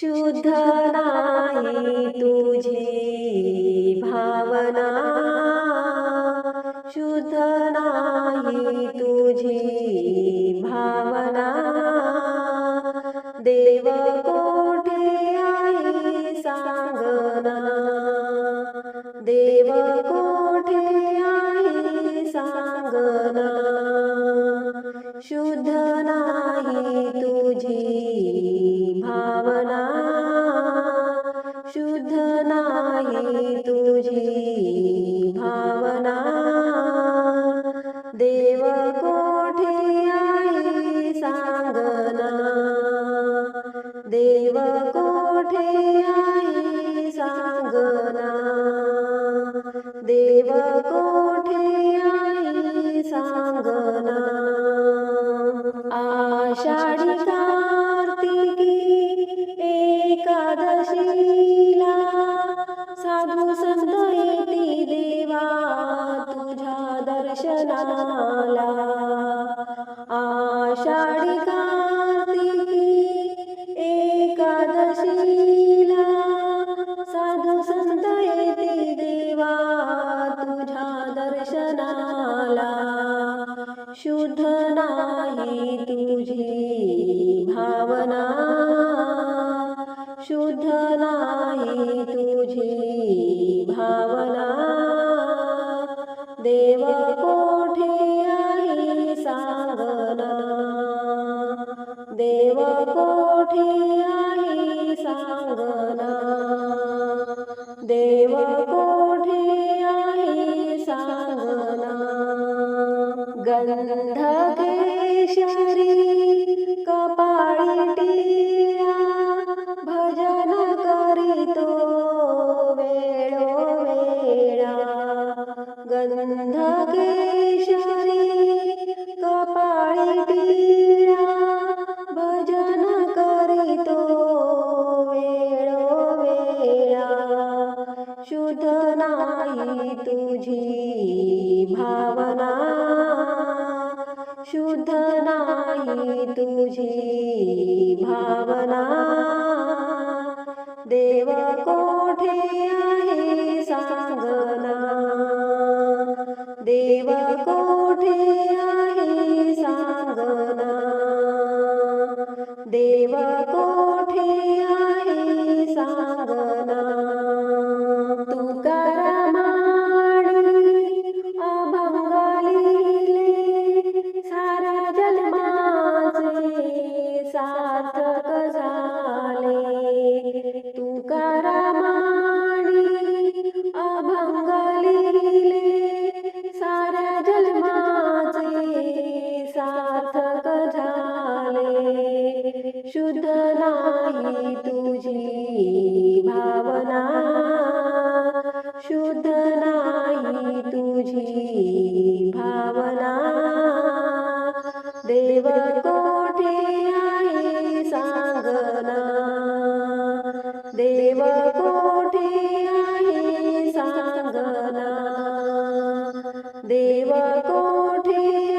शुद्ध नाही तुझी भावना। शुद्ध नाही तुझी भावना। देव कोठे आहे सांगना। देव कोठे आहे सांगना। शुद्ध देव कोठे शुद्ध नाही तुझी भावना। शुद्ध नाही तुझी भावना। देव कोठे आहे सांगना। देव कोठे गन्धकेशारी कपाळिटीया भजन करी तो करितो वेळो वेळा। गन्धकेशारी कपाळिटीया भजन करी तो वेड़ो वेळा। शुद्ध नाही तुझी शुद्ध नाही तुझी भावना. देव कोठे आहे सांगना? देव कोठे आहे सांगना? देव शुद्ध नाही तुझी भावना. शुद्ध नाही तुझी भावना. देव कोठे आहे सांगना. देव कोठे आहे सांगना. देव कोठे